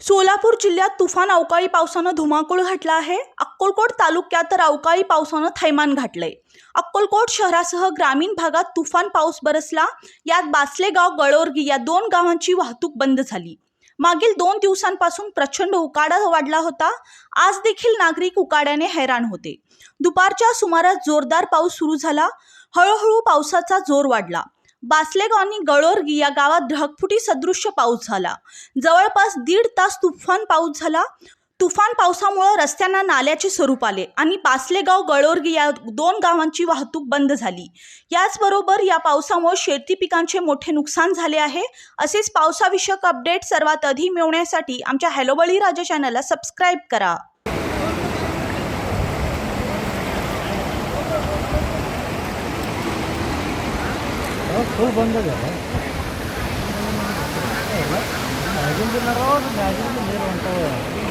सोलापूर जिल्ह्यात तुफान अवकाळी पावसानं धुमाकूळ घातला आहे. अक्कलकोट तालुक्यात तर अवकाळी पावसानं थैमान घातलंय. अक्कलकोट शहरासह ग्रामीण भागात तुफान पाऊस बरसला. यात बासलेगाव गळोर्गी या दोन गावांची वाहतूक बंद झाली. मागील दोन दिवसांपासून प्रचंड उकाडा वाढला होता. आज देखील नागरिक उकाड्याने हैराण होते. दुपारच्या सुमारास जोरदार पाऊस सुरू झाला. हळूहळू पावसाचा जोर वाढला. बासलेगाव आणि गळोरगी या गावात ढगफुटी सदृश्य पाऊस झाला. जवळपास दीड तास तुफान पाऊस झाला. तुफान पावसामुळे रस्त्यांना नाल्याचे स्वरूप आले आणि बासलेगाव गळोरगी या दोन गावांची वाहतूक बंद झाली. याचबरोबर या पावसामुळे शेती पिकांचे मोठे नुकसान झाले आहे. असेच पावसाविषयक अपडेट सर्वात आधी मिळवण्यासाठी आमच्या हॅलो बळीराजा चॅनलला सबस्क्राईब करा. फुल बंद కదా? రాజేంద్ర రావు రాజేంద్ర మీరు ఉంటారు?